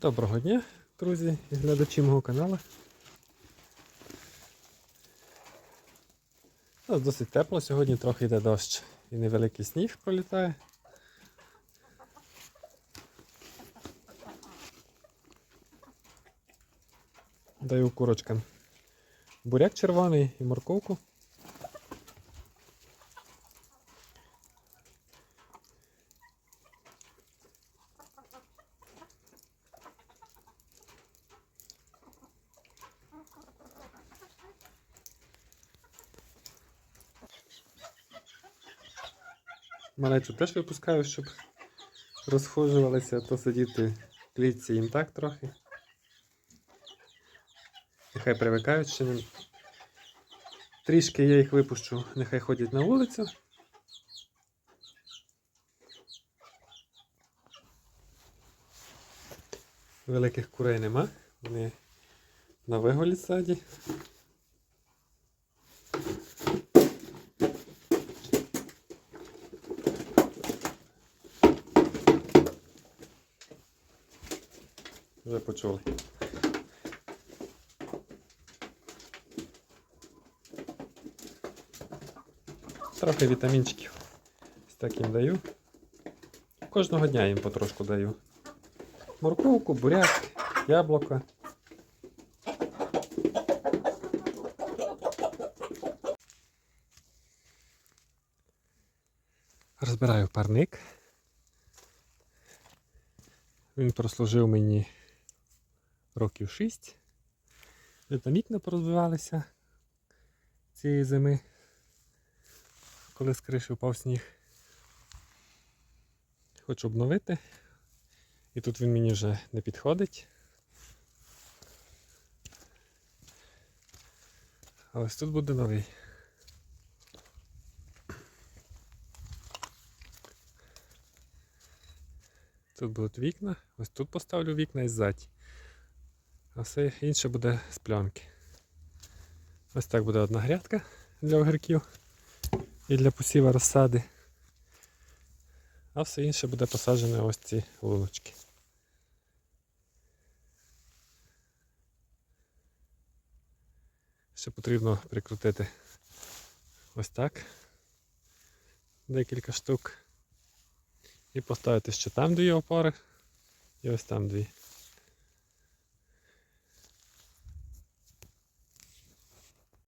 Доброго дня, друзі і глядачі мого каналу. У нас досить тепло, сьогодні трохи йде дощ і невеликий сніг пролітає. Даю курочкам буряк червоний і морковку. Малечу теж випускаю, щоб розхожувалися, то сидіти клітці їм так трохи. Нехай привикають ще не. Трішки я їх випущу, нехай ходять на вулицю. Великих курей нема, вони на виголі саді. Вже почули. Трохи вітамінчиків. Ось так їм даю. Кожного дня їм потрошку даю. Морковку, буряк, яблуко. Розбираю парник. Він прослужив мені років 6. Вже там вікна порозбивалися цієї зими, коли з криші впав сніг. Хочу обновити. І тут він мені вже не підходить. А ось тут буде новий. Тут будуть вікна, ось тут поставлю вікна і ззаді. А все інше буде з пленки. Ось так буде одна грядка для огірків і для посіва розсади. А все інше буде посаджене ось ці луночки. Ще потрібно прикрутити ось так. Декілька штук. І поставити ще там дві опори. І ось там дві.